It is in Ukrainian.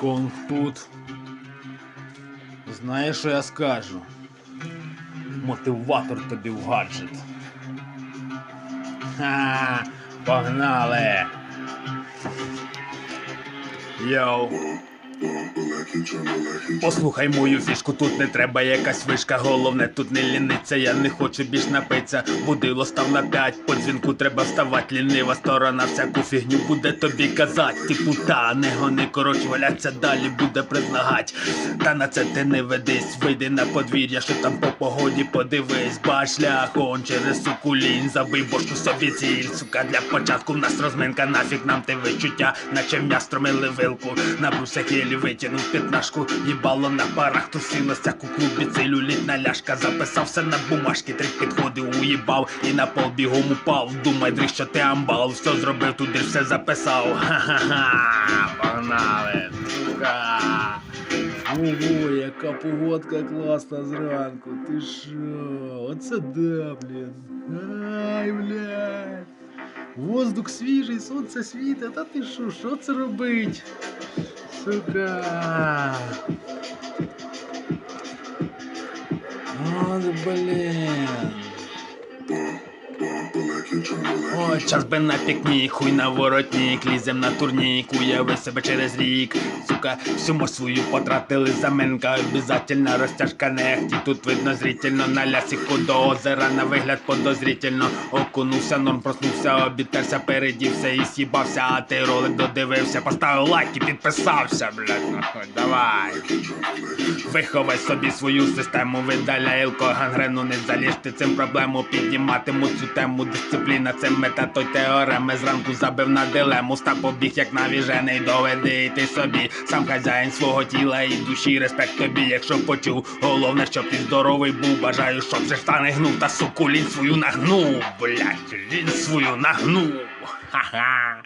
Конг тут. Знаєш, що я скажу? Мотиватор тобі в гаджет. Ха, погнали. Йоу. Послухай мою фішку, тут не треба якась вишка, головне тут не ліниться, я не хочу більш напиться. Будило став на п'ять, по дзвінку треба вставать, лінива сторона, всяку фігню буде тобі казать. Типу та не гони, коротше, валяться далі, буде предлагать. Та на це ти не ведись, вийди на подвір'я, що там по погоді подивись, бач шляхом через сукулінь, забий бошку собі ціль, сука, для початку в нас розминка, нафіг нам те відчуття, наче м'ястромили вилку, на брусах єлі витягнув п'ятнашку, їбало на парах, тусилося у клубі цілю літна ляшка, записався на бумажки, три підходи уїбав і на пол бігом упав. Думай, дрих, що ти амбал, все зробив, туди все записав. Ха-ха-ха, погнали, сука. Ого, яка погодка класна зранку. Ти що? Оце да, блін. Ай, блядь. Воздух свіжий, сонце світить, а ти що, що це робить? Сука. Вот, блін. Ой, час би на пікнік, хуй на воротник, лізем на турнік, уяви себе через рік. Сука, всю мощь свою потратили заменка, обязательно розтяжка нехті. Тут видно зрительно на лясику до озера, на вигляд подозрительно. Окунувся, норм проснувся, обітерся, передівся і сібався, а ти ролик додивився, поставив лайк і підписався, блядь, давай. Виховай собі свою систему, видаляй илко, гангрену не заліж ти цим проблему підніматиму цю тему. Дисципліна це мета, той теореми. Зранку забив на дилему, став побіг, як навіжений, доведи ти собі. Сам хазяїн свого тіла і душі, респект тобі, якщо почув. Головне, щоб ти здоровий був. Бажаю, щоб же штани гнув, та суку лінь свою нагнув, блять, лінь свою нагнув. Ха-ха.